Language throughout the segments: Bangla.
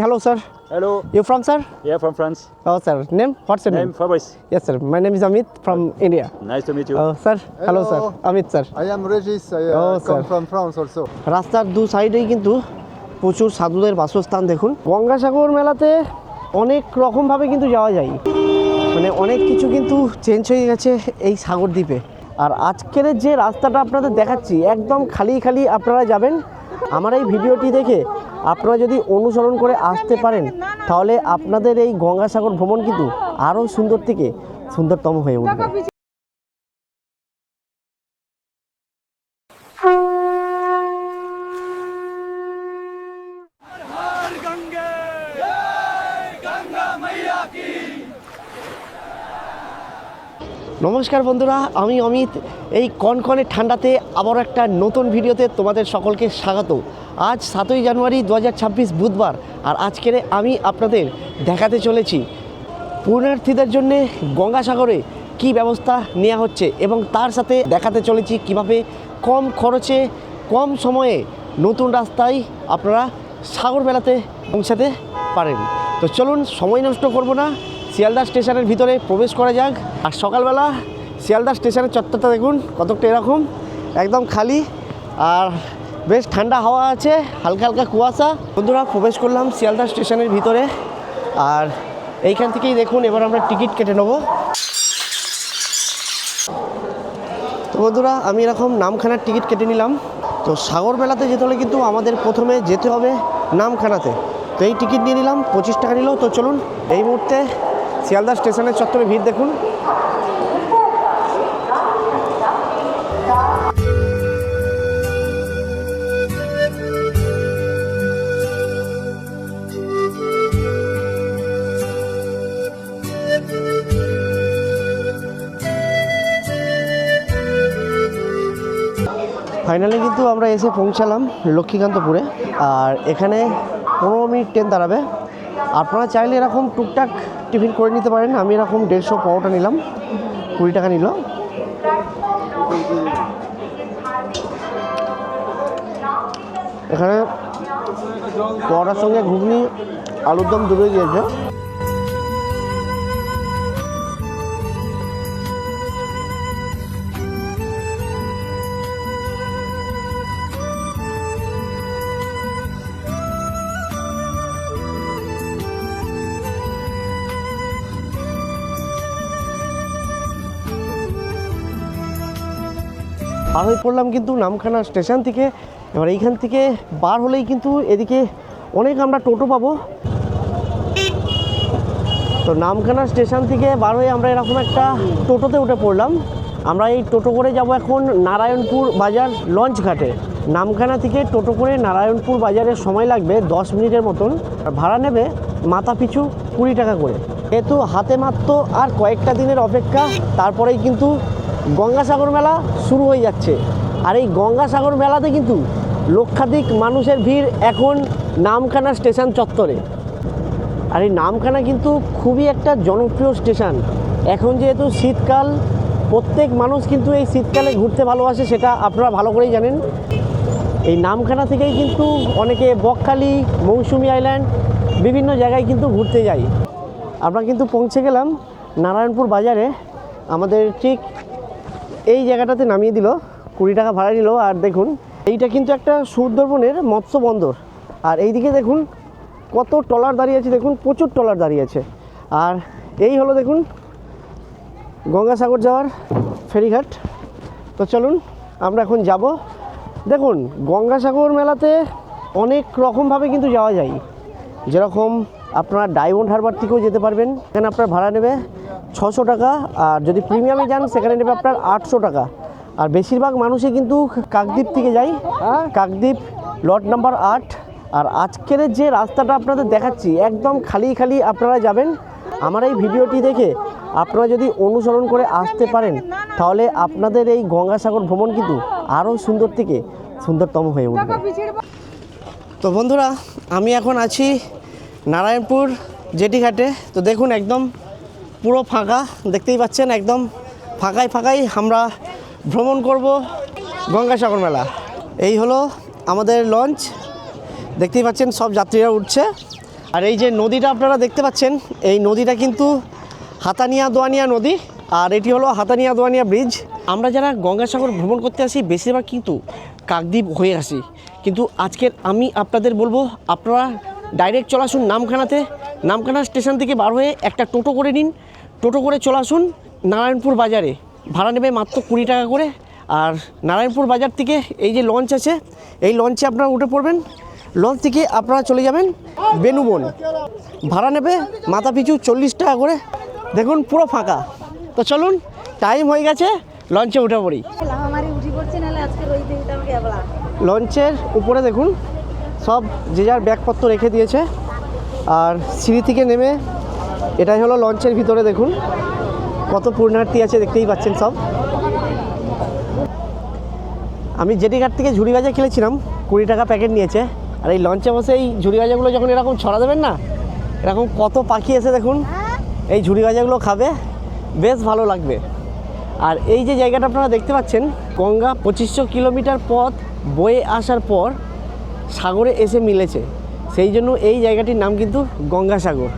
Hello, sir. Hello. You from, sir? Yeah, from France. Oh, sir. Name? What's your name? Name Fabrice. Yes, sir. My name is Amit from India. Nice to meet you. Oh, sir. Hello, Hello sir. Amit, sir. I am Regis. I Oh, uh, come sir. from France also. রাস্তার দু সাইডেই কিন্তু প্রচুর সাধুদের বাসস্থান দেখুন গঙ্গাসাগর মেলাতে অনেক রকমভাবে কিন্তু যাওয়া যায় মানে অনেক কিছু কিন্তু চেঞ্জ হয়ে গেছে এই সাগর দ্বীপে আর আজকের যে রাস্তাটা আপনাদের দেখাচ্ছি একদম খালি খালি আপনারা যাবেন আমার এই ভিডিওটি দেখে আপনারা যদি অনুসরণ করে আসতে পারেন, তাহলে আপনাদের এই গঙ্গাসাগর ভ্রমণ কিন্তু আরও সুন্দর থেকে সুন্দরতম হয়ে উঠবে। নমস্কার বন্ধুরা, আমি অমিত। এই কনকনে ঠান্ডাতে আবার একটা নতুন ভিডিওতে তোমাদের সকলকে স্বাগত। আজ সাতই জানুয়ারি দু হাজার ছাব্বিশ বুধবার আর আজকের আমি আপনাদের দেখাতে চলেছি পুণ্যার্থীদের জন্যে গঙ্গাসাগরে কি ব্যবস্থা নেওয়া হচ্ছে এবং তার সাথে দেখাতে চলেছি কীভাবে কম খরচে, কম সময়ে নতুন রাস্তায় আপনারা সাগর মেলাতে পৌঁছাতে পারেন। তো চলুন, সময় নষ্ট করব না। শিয়ালদা স্টেশনের ভিতরে প্রবেশ করা যাক। আর সকালবেলা শিয়ালদা স্টেশনের চত্বরটা দেখুন, কতকটা এরকম, একদম খালি। আর বেশ ঠান্ডা হাওয়া আছে, হালকা হালকা কুয়াশা। বন্ধুরা, প্রবেশ করলাম শিয়ালদা স্টেশনের ভিতরে। আর এইখান থেকেই দেখুন, এবার আমরা টিকিট কেটে নেব। তো বন্ধুরা, আমি এরকম নামখানার টিকিট কেটে নিলাম। তো সাগর মেলাতে যেতে হলে কিন্তু আমাদের প্রথমে যেতে হবে নামখানাতে। তো এই টিকিট নিয়ে নিলাম, পঁচিশ টাকা নিল তো চলুন। এই মুহূর্তে শিয়ালদা স্টেশনের চত্বরে ভিড় দেখুন। ফাইনালি কিন্তু আমরা এসে পৌঁছালাম লক্ষ্মীকান্তপুরে। আর এখানে পনেরো মিনিট ট্রেন দাঁড়াবে। আপনারা চাইলে এরকম টুকটাক টিফিন করে নিতে পারেন। আমি এরকম দেড়শো পরোটা নিলাম, কুড়ি টাকা নিল। এখানে পরোটার সঙ্গে ঘুগনি আলুর দম দুটোই দিয়েছে পার হয়ে পড়লাম কিন্তু নামখানা স্টেশন থেকে। এবার এইখান থেকে বার হলেই কিন্তু এদিকে অনেক আমরা টোটো পাবো। তো নামখানা স্টেশন থেকে বার হয়ে আমরা এরকম একটা টোটোতে উঠে পড়লাম। আমরা এই টোটো করে যাব এখন নারায়ণপুর বাজার লঞ্চ ঘাটে। নামখানা থেকে টোটো করে নারায়ণপুর বাজারের সময় লাগবে দশ মিনিটের মতন। আর ভাড়া নেবে মাথা পিছু কুড়ি টাকা করে। যেহেতু হাতে মাত্র আর কয়েকটা দিনের অপেক্ষা, তারপরেই কিন্তু গঙ্গাসাগর মেলা শুরু হয়ে যাচ্ছে। আর এই গঙ্গাসাগর মেলাতে কিন্তু লক্ষাধিক মানুষের ভিড় এখন নামখানা স্টেশন চত্বরে। আর এই নামখানা কিন্তু খুবই একটা জনপ্রিয় স্টেশন। এখন যেহেতু শীতকাল, প্রত্যেক মানুষ কিন্তু এই শীতকালে ঘুরতে ভালোবাসে, সেটা আপনারা ভালো করেই জানেন। এই নামখানা থেকেই কিন্তু অনেকে বকখালি, মৌসুমি আইল্যান্ড, বিভিন্ন জায়গায় কিন্তু ঘুরতে যাই আমরা কিন্তু পৌঁছে গেলাম নারায়ণপুর বাজারে। আমাদের ঠিক এই জায়গাটাতে নামিয়ে দিল, কুড়ি টাকা ভাড়া নিল, আর দেখুন, এইটা কিন্তু একটা সুন্দরবনের মৎস্য বন্দর। আর এইদিকে দেখুন, কত ট্রলার দাঁড়িয়ে আছে, দেখুন, প্রচুর টলার দাঁড়িয়ে আছে। আর এই হলো দেখুন, গঙ্গাসাগর যাওয়ার ফেরিঘাট। তো চলুন, আমরা এখন যাব। দেখুন, গঙ্গাসাগর মেলাতে অনেক রকমভাবে কিন্তু যাওয়া যায়। যেরকম আপনারা ডায়মন্ড হারবার থেকেও যেতে পারবেন, এখানে আপনার ভাড়া নেবে। ছশো টাকা আর যদি প্রিমিয়ামে যান সেখানে নেবে আপনার আটশো টাকা। আর বেশিরভাগ মানুষই কিন্তু কাকদ্বীপ থেকে যায়। কাকদ্বীপ লট নাম্বার আট। আর আজকের যে রাস্তাটা আপনাদের দেখাচ্ছি একদম খালি খালি আপনারা যাবেন। আমার এই ভিডিওটি দেখে আপনারা যদি অনুসরণ করে আসতে পারেন তাহলে আপনাদের এই গঙ্গাসাগর ভ্রমণ কিন্তু আরও সুন্দর থেকে সুন্দরতম হয়ে উঠবে। তো বন্ধুরা আমি এখন আছি নারায়ণপুর জেটি ঘাটে তো দেখুন একদম পুরো ফাঁকা, দেখতেই পাচ্ছেন, একদম ফাঁকায় ফাঁকাই আমরা ভ্রমণ করব গঙ্গাসাগর মেলা। এই হলো আমাদের লঞ্চ। দেখতেই পাচ্ছেন, সব যাত্রীরা উঠছে। আর এই যে নদীটা আপনারা দেখতে পাচ্ছেন, এই নদীটা কিন্তু হাতানিয়া দোয়ানিয়া নদী, আর এটি হলো হাতানিয়া দোয়ানিয়া ব্রিজ। আমরা যারা গঙ্গাসাগর ভ্রমণ করতে আসি, বেশিরভাগ কিন্তু কাকদ্বীপ হয়ে আসি। কিন্তু আজকের আমি আপনাদের বলব, আপনারা ডাইরেক্ট চলে আসুন নামখানাতে। নামখানা স্টেশন থেকে বার হয়ে একটা টোটো করে নিন। টোটো করে চলে আসুন নারায়ণপুর বাজারে। ভাড়া নেবে মাত্র কুড়ি টাকা করে। আর নারায়ণপুর বাজার থেকে এই যে লঞ্চ আছে, এই লঞ্চে আপনারা উঠে পড়বেন। লঞ্চ থেকে আপনারা চলে যাবেন বেনুবন ভাড়া নেবে মাথা পিছু চল্লিশ টাকা করে। দেখুন পুরো ফাঁকা। তো চলুন টাইম হয়ে গেছে, লঞ্চে উঠে পড়ি। লঞ্চের উপরে দেখুন, সব যে যার ব্যাগপত্র রেখে দিয়েছে আর সিঁড়ি থেকে নেমে এটাই হলো লঞ্চের ভিতরে দেখুন। কত পূর্ণার্থী আছে দেখতেই পাচ্ছেন সব। আমি জেটি ঘাট থেকে ঝুড়ি ভাজা খেলেছিলাম, কুড়ি টাকা প্যাকেট নিয়েছে। আর এই লঞ্চে বসে এই ঝুড়ি ভাজাগুলো যখন এরকম ছড়া দেবেন না, এরকম কত পাখি এসে দেখুন, এই ঝুড়ি ভাজাগুলো খাবে। বেশ ভালো লাগবে। আর এই যে জায়গাটা আপনারা দেখতে পাচ্ছেন, গঙ্গা পঁচিশশো কিলোমিটার পথ বয়ে আসার পর সাগরে এসে মিলেছে। সেই জন্য এই জায়গাটির নাম কিন্তু গঙ্গাসাগর।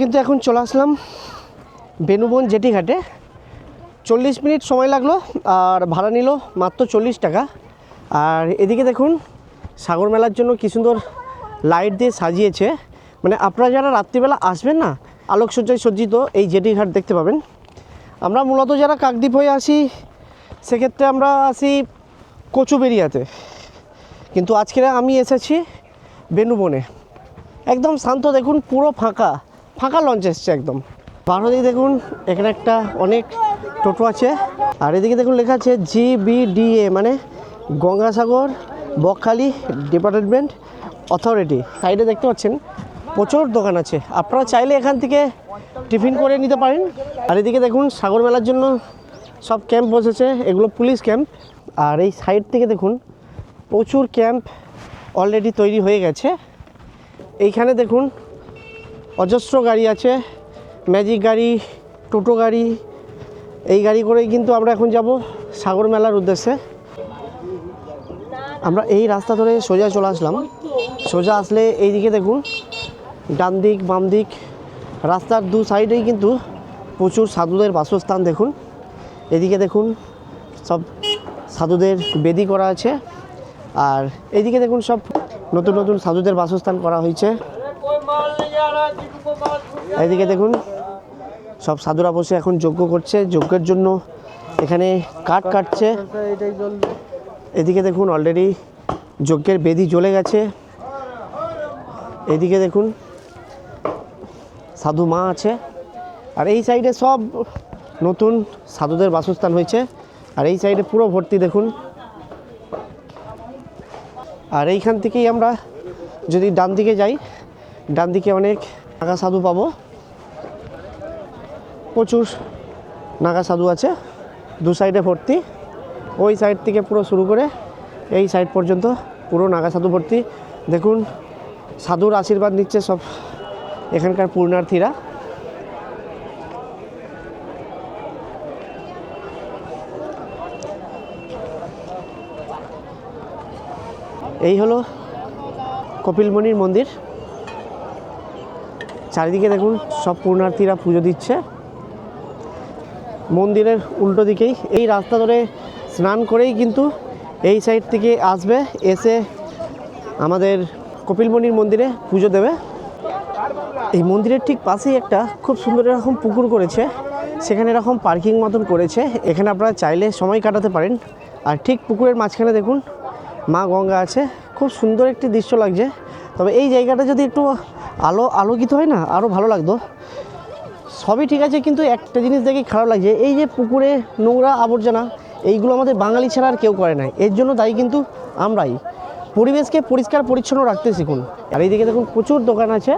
কিন্তু এখন চলে আসলাম বেনুবন জেটি ঘাটে চল্লিশ মিনিট সময় লাগল আর ভাড়া নিল মাত্র চল্লিশ টাকা। আর এদিকে দেখুন, সাগর মেলার জন্য কী সুন্দর লাইট দিয়ে সাজিয়েছে। মানে আপনারা যারা রাত্রিবেলা আসবেন না, আলোকসজ্জায় সজ্জিত এই জেটি ঘাট দেখতে পাবেন। আমরা মূলত যারা কাকদ্বীপ হয়ে আসি, সেক্ষেত্রে আমরা আসি কচুবেরিয়াতে কিন্তু আজকে আমি এসেছি বেনুবনে। একদম শান্ত দেখুন, পুরো ফাঁকা। ফাঁকা লঞ্চ এসছে একদম। বারো দিকে দেখুন, এখানে একটা অনেক টোটো আছে, আর এদিকে দেখুন লেখা আছে জিবিডিএ মানে গঙ্গাসাগর বকখালি ডিপার্টমেন্ট অথরিটি সাইডে দেখতে পাচ্ছেন, প্রচুর দোকান আছে। আপনারা চাইলে এখান থেকে টিফিন করে নিতে পারেন। আর এদিকে দেখুন, সাগর মেলার জন্য সব ক্যাম্প বসেছে, এগুলো পুলিশ ক্যাম্প। আর এই সাইড থেকে দেখুন, প্রচুর ক্যাম্প অলরেডি তৈরি হয়ে গেছে। এইখানে দেখুন অজস্র গাড়ি আছে ম্যাজিক গাড়ি, টোটো গাড়ি, এই গাড়ি করেই কিন্তু আমরা এখন যাব সাগর মেলার উদ্দেশ্যে। আমরা এই রাস্তা ধরে সোজা চলে আসলাম। সোজা আসলে এইদিকে দেখুন, ডান দিক, বাম দিক, রাস্তার দু সাইডেই কিন্তু প্রচুর সাধুদের বাসস্থান দেখুন। এদিকে দেখুন, সব সাধুদের বেদি করা আছে। আর এইদিকে দেখুন সব নতুন নতুন সাধুদের বাসস্থান করা হয়েছে। এইদিকে দেখুন, সব সাধুরা বসে এখন যজ্ঞ করছে। যজ্ঞের জন্য এখানে কাঠ কাটছে। এদিকে দেখুন অলরেডি যজ্ঞের বেদি জ্বলে গেছে। এদিকে দেখুন, সাধু মা আছে। আর এই সাইডে সব নতুন সাধুদের বাসস্থান হয়েছে। আর এই সাইডে পুরো ভর্তি দেখুন। আর এইখান থেকেই আমরা যদি ডান দিকে যাই ডান দিকে অনেক নাগা সাধু পাবো। প্রচুর নাগা সাধু আছে, দু সাইডে ভর্তি। ওই সাইড থেকে পুরো শুরু করে এই সাইড পর্যন্ত পুরো নাগা সাধু ভর্তি। দেখুন, সাধুর আশীর্বাদ নিচ্ছে সব এখানকার পূর্ণার্থীরা এই হলো কপিলমণির মন্দির। চারিদিকে দেখুন, সব পূর্ণার্থীরা পুজো দিচ্ছে। মন্দিরের উল্টো দিকেই, এই রাস্তা ধরে স্নান করেই কিন্তু এই সাইড থেকে আসবে, এসে আমাদের কপিলমণির মন্দিরে পুজো দেবে। এই মন্দিরের ঠিক পাশেই একটা খুব সুন্দর এরকম পুকুর করেছে, সেখানে এরকম পার্কিং মতন করেছে, এখানে আপনারা চাইলে সময় কাটাতে পারেন। আর ঠিক পুকুরের মাঝখানে দেখুন, মা গঙ্গা আছে, খুব সুন্দর একটি দৃশ্য লাগছে। তবে এই জায়গাটা যদি একটু আলো আলোকিত হয় না? আরও ভালো লাগতো। সবই ঠিক আছে, কিন্তু একটা জিনিস দেখে খারাপ লাগছে। এই যে পুকুরে নোংরা আবর্জনা, এইগুলো আমাদের বাঙালি ছাড়া আর কেউ করে নাই। এর জন্য দায়ী কিন্তু আমরাই। পরিবেশকে পরিষ্কার, পরিচ্ছন্ন রাখতে শিখুন। আর এইদিকে দেখুন প্রচুর দোকান আছে।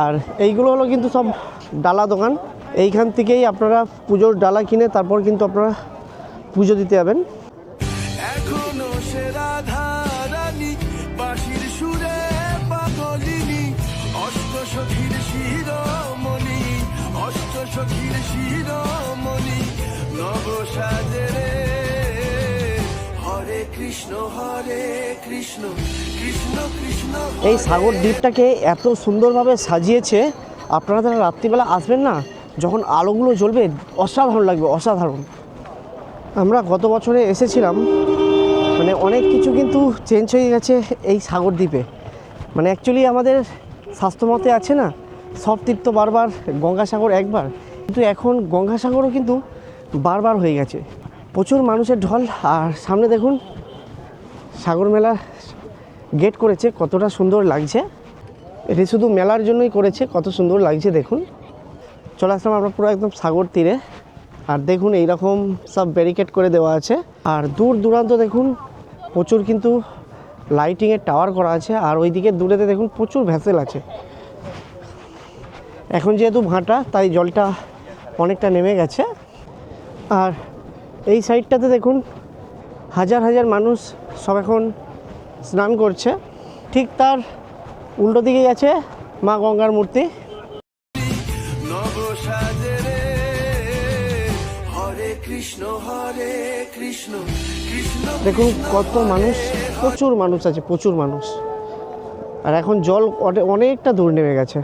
আর এইগুলো হলো কিন্তু সব ডালা দোকান। এইখান থেকেই আপনারা পুজোর ডালা কিনে তারপর কিন্তু আপনারা পুজো দিতে যাবেন। সাজে হরে কৃষ্ণ হরে কৃষ্ণ কৃষ্ণ কৃষ্ণ এই সাগর দ্বীপটাকে এত সুন্দরভাবে সাজিয়েছে, আপনারা যারা রাত্রিবেলা আসবেন না? যখন আলোগুলো জ্বলবে, অসাধারণ লাগবে, অসাধারণ। আমরা গত বছরে এসেছিলাম মানে অনেক কিছু কিন্তু চেঞ্জ হয়ে গেছে এই সাগর দ্বীপে। মানে অ্যাকচুয়ালি আমাদের স্বাস্থ্যমতে আছে না? সব তীর্থ বারবার গঙ্গাসাগর একবার। কিন্তু এখন গঙ্গাসাগরও কিন্তু বারবার হয়ে গেছে। প্রচুর মানুষের ঢল। আর সামনে দেখুন, সাগর মেলা গেট করেছে, কতটা সুন্দর লাগছে। এটি শুধু মেলার জন্যই করেছে, কত সুন্দর লাগছে দেখুন। চলে আসলাম আমরা পুরো একদম সাগর তীরে। আর দেখুন, এইরকম সব ব্যারিকেড করে দেওয়া আছে। আর দূর দূরান্ত দেখুন, প্রচুর কিন্তু লাইটিংয়ের টাওয়ার করা আছে। আর ওই ওইদিকে দূরেতে দেখুন, প্রচুর ভ্যাসেল আছে। এখন যেহেতু ভাঁটা, তাই জলটা অনেকটা নেমে গেছে। আর এই সাইডটাতে দেখুন হাজার হাজার মানুষ সব এখন স্নান করছে। ঠিক তার উল্টো দিকে আছে মা গঙ্গার মূর্তি। দেখুন কত মানুষ প্রচুর মানুষ আছে প্রচুর মানুষ। আর এখন জল অনে- অনেকটা দূর নেমে গেছে।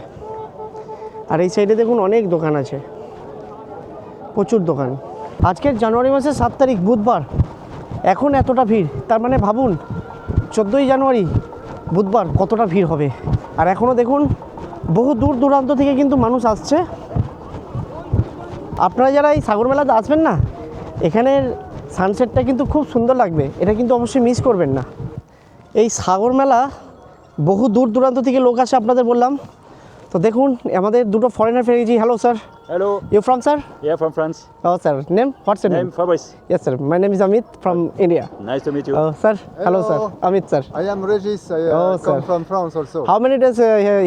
আর এই সাইডে দেখুন অনেক দোকান আছে। প্রচুর দোকান। আজকের জানুয়ারি মাসের সাত তারিখ, বুধবার। এখন এতটা ভিড়, তার মানে ভাবুন, চোদ্দোই জানুয়ারি, বুধবার কতটা ভিড় হবে। আর এখনও দেখুন, বহু দূর দূরান্ত থেকে কিন্তু মানুষ আসছে। আপনারা যারা এই সাগর মেলাতে আসবেন না, এখানের সানসেটটা কিন্তু খুব সুন্দর লাগবে। এটা কিন্তু অবশ্যই মিস করবেন না। এই সাগর মেলা বহু দূর দূরান্ত থেকে লোক আসে, আপনাদের বললাম। তো দেখুন, আমাদের দুটো ফরেনার ফেরে গেছি hello sir Hello, you from sir yeah, from France. O sir name what's name Name Fabrice. Yes sir my name is Amit from India Nice to meet you. O sir hello sir Hello. Amit sir I am Regis. I uh, Oh, come sir. from France also. How many days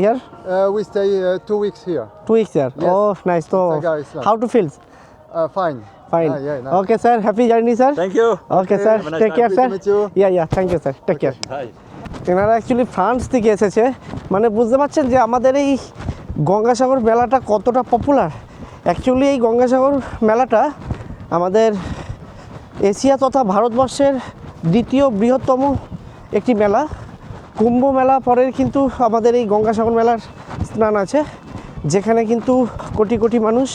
here Uh, we stay uh, two weeks here. Two weeks here Yes. ও নাইস তো Saga Island. How to feels Uh, fine. Fine Ah, yeah, nice. Okay sir happy journey sir Thank you. Okay sir have a nice take time. Care Happy sir to meet you. Yeah yeah thank you sir take care Hi. এনারা অ্যাকচুয়ালি ফ্রান্স থেকে এসেছে মানে বুঝতে পারছেন যে আমাদের এই গঙ্গাসাগর মেলাটা কতটা পপুলার অ্যাকচুয়ালি এই গঙ্গাসাগর মেলাটা আমাদের এশিয়া তথা ভারতবর্ষের দ্বিতীয় বৃহত্তম একটি মেলা। কুম্ভ মেলা পরের কিন্তু আমাদের এই গঙ্গাসাগর মেলার স্নান আছে, যেখানে কিন্তু কোটি কোটি মানুষ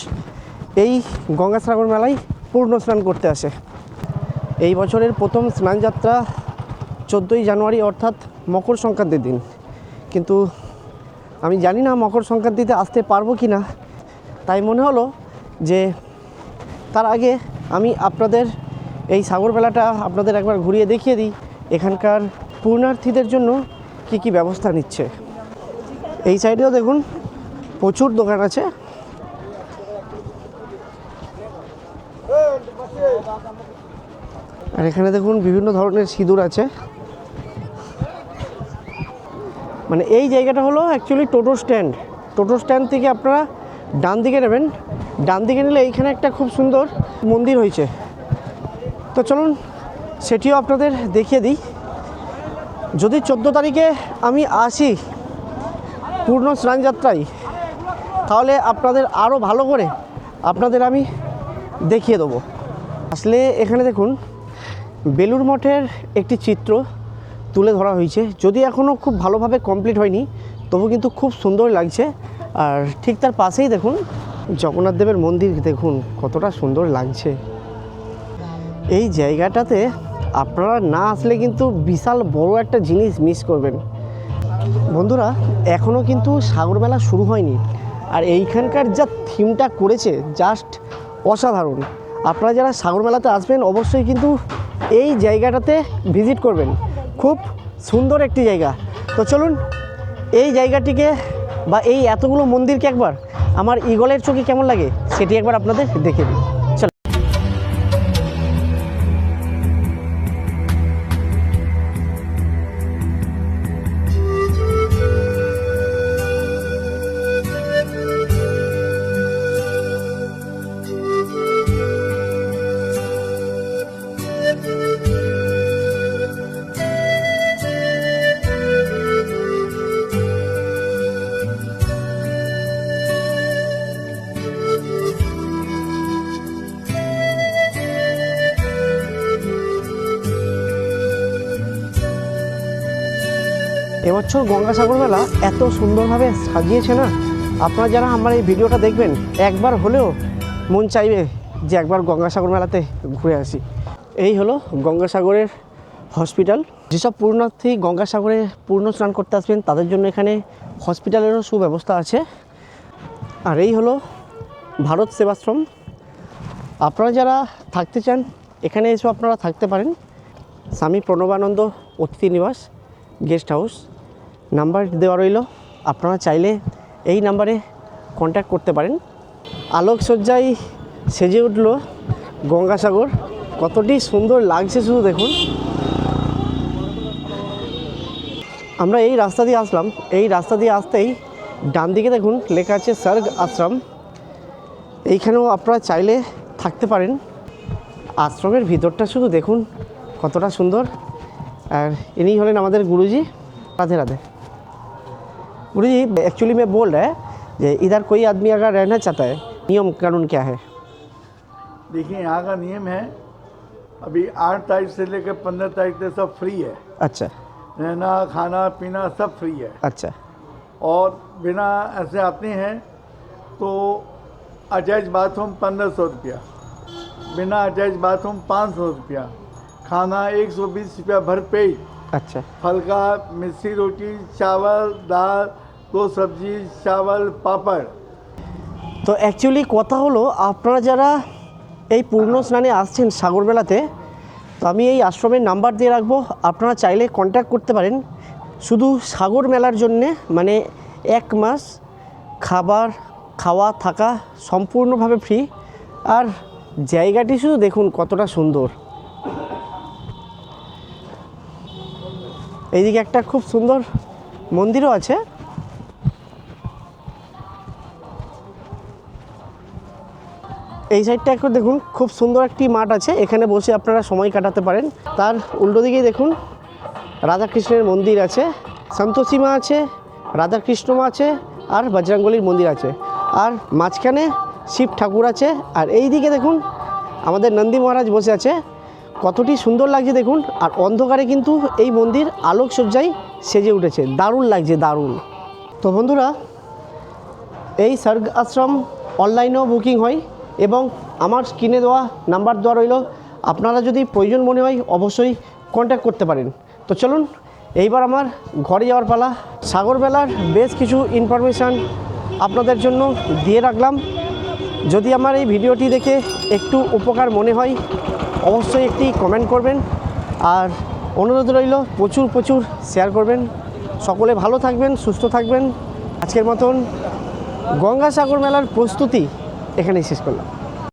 এই গঙ্গাসাগর মেলায় পূর্ণ স্নান করতে আসে। এই বছরের প্রথম স্নানযাত্রা চোদ্দোই জানুয়ারি অর্থাৎ মকর সংক্রান্তির দিন। কিন্তু আমি জানি না মকর সংক্রান্তিতে আসতে পারব কি না তাই মনে হলো যে তার আগে আমি আপনাদের এই সাগর মেলাটা আপনাদের একবার ঘুরিয়ে দেখিয়ে দিই, এখানকার পূর্ণার্থীদের জন্য কি কি ব্যবস্থা নিচ্ছে। এই সাইডেও দেখুন, প্রচুর দোকান আছে। আর এখানে দেখুন, বিভিন্ন ধরনের সিঁদুর আছে। মানে এই জায়গাটা হলো actually toto stand toto stand থেকে আপনারা ডান দিকে নেবেন। ডান দিকে নিলে এইখানে একটা খুব সুন্দর মন্দির হয়েছে। তো চলুন, সেটিও আপনাদের দেখিয়ে দিই। যদি চোদ্দ তারিখে আমি আসি পূর্ণ স্নানযাত্রায়, তাহলে আপনাদের আরও ভালো করে আপনাদের আমি দেখিয়ে দেবো। আসলে এখানে দেখুন বেলুর মঠের একটি চিত্র তুলে ধরা হয়েছে। যদি এখনও খুব ভালোভাবে কমপ্লিট হয়নি, তবু কিন্তু খুব সুন্দর লাগছে। আর ঠিক তার পাশেই দেখুন, জগন্নাথ দেবের মন্দির, দেখুন কতটা সুন্দর লাগছে। এই জায়গাটাতে আপনারা না আসলে কিন্তু বিশাল বড় একটা জিনিস মিস করবেন। বন্ধুরা এখনও কিন্তু সাগর মেলা শুরু হয়নি। আর এইখানকার যা থিমটা করেছে জাস্ট অসাধারণ। আপনারা যারা সাগর মেলাতে আসবেন, অবশ্যই কিন্তু এই জায়গাটাতে ভিজিট করবেন। খুব সুন্দর একটি জায়গা। তো চলুন, এই জায়গাটিকে বা এই এতগুলো মন্দিরকে একবার আমার ইগলের চোখে কেমন লাগে সেটি একবার আপনাদের দেখে দিই এবছর গঙ্গাসাগর মেলা এত সুন্দরভাবে সাজিয়েছে না? আপনারা যারা আমার এই ভিডিওটা দেখবেন, একবার হলেও মন চাইবে যে একবার গঙ্গাসাগর মেলাতে ঘুরে আসি। এই হলো গঙ্গাসাগরের হসপিটাল। যেসব পূর্ণার্থী গঙ্গাসাগরে পূর্ণ স্নান করতে আসবেন, তাদের জন্য এখানে হসপিটালেরও সুব্যবস্থা আছে। আর এই হলো ভারত সেবাশ্রম। আপনারা যারা থাকতে চান, এখানে এসে আপনারা থাকতে পারেন। স্বামী প্রণবানন্দ অতিথি নিবাস, গেস্ট হাউস। নাম্বার দেওয়া রইল। আপনারা চাইলে এই নাম্বারে কন্ট্যাক্ট করতে পারেন। আলোকসজ্জায় সেজে উঠল গঙ্গাসাগর। কতটি সুন্দর লাগছে শুধু দেখুন। আমরা এই রাস্তা দিয়ে আসলাম। এই রাস্তা দিয়ে আসতেই ডান দিকে দেখুন লেখা আছে সার্গ আশ্রম। এইখানেও আপনারা চাইলে থাকতে পারেন। আশ্রমের ভিতরটা শুধু দেখুন কতটা সুন্দর। আর ইনি হলেন আমাদের গুরুজি। রাধে রাধে। राधे गुरुजी एक्चुअली मैं बोल रहा है इधर कोई आदमी अगर रहना चाहता है नियम कानून क्या है? देखिए यहाँ का नियम है अभी आठ तारीख से लेकर पंद्रह तारीख तक सब फ्री है। अच्छा। रहना खाना पीना सब फ्री है। अच्छा। और बिना ऐसे आते हैं तो अटैच बाथरूम पंद्रह सौ रुपया बिना अटैच बाथरूम पाँच सौ रुपया खाना एक सौ बीस रुपया भर पेट अच्छा फलका मिस्सी रोटी चावल दाल दो सब्जी चावल पापड़ তো অ্যাকচুয়ালি কথা হলো আপনারা যারা এই পূর্ণ স্নানে আসছেন সাগরবেলাতে তো আমি এই আশ্রমের নাম্বার দিয়ে রাখবো আপনারা চাইলে কন্ট্যাক্ট করতে পারেন শুধু সাগর মেলার জন্যে মানে এক মাস খাবার খাওয়া থাকা সম্পূর্ণভাবে ফ্রি আর জায়গাটি শুধু দেখুন কতটা সুন্দর এইদিকে একটা খুব সুন্দর মন্দিরও আছে। এই সাইডটা একটু দেখুন, খুব সুন্দর একটি মাঠ আছে, এখানে বসে আপনারা সময় কাটাতে পারেন। তার উল্টো দিকেই দেখুন, রাধাকৃষ্ণের মন্দির আছে সন্তোষী মা আছে রাধাকৃষ্ণ মা আছে, আর বজরঙ্গলির মন্দির আছে। আর মাঝখানে শিব ঠাকুর আছে, আর এই দিকে দেখুন, আমাদের নন্দী মহারাজ বসে আছে। কতটি সুন্দর লাগছে দেখুন, আর অন্ধকারে কিন্তু এই মন্দির আলোকসজ্জায় সেজে উঠেছে। দারুণ লাগছে, দারুণ। তো বন্ধুরা, এই সর্গ আশ্রম অনলাইনেও বুকিং হয় এবং আমার স্ক্রিনে দেওয়া নাম্বার দেওয়া রইল। আপনারা যদি প্রয়োজন মনে হয় অবশ্যই কন্ট্যাক্ট করতে পারেন। তো চলুন, এইবার আমার ঘরে যাওয়ার পালা। সাগরবেলার বেশ কিছু ইনফরমেশান আপনাদের জন্য দিয়ে রাখলাম। যদি আমার এই ভিডিওটি দেখে একটু উপকার মনে হয় অবশ্যই একটি কমেন্ট করবেন। আর অনুরোধ রইল, প্রচুর প্রচুর শেয়ার করবেন। সকলে ভালো থাকবেন, সুস্থ থাকবেন। আজকের মতন গঙ্গাসাগর মেলার প্রস্তুতি এখানেই শেষ করলাম।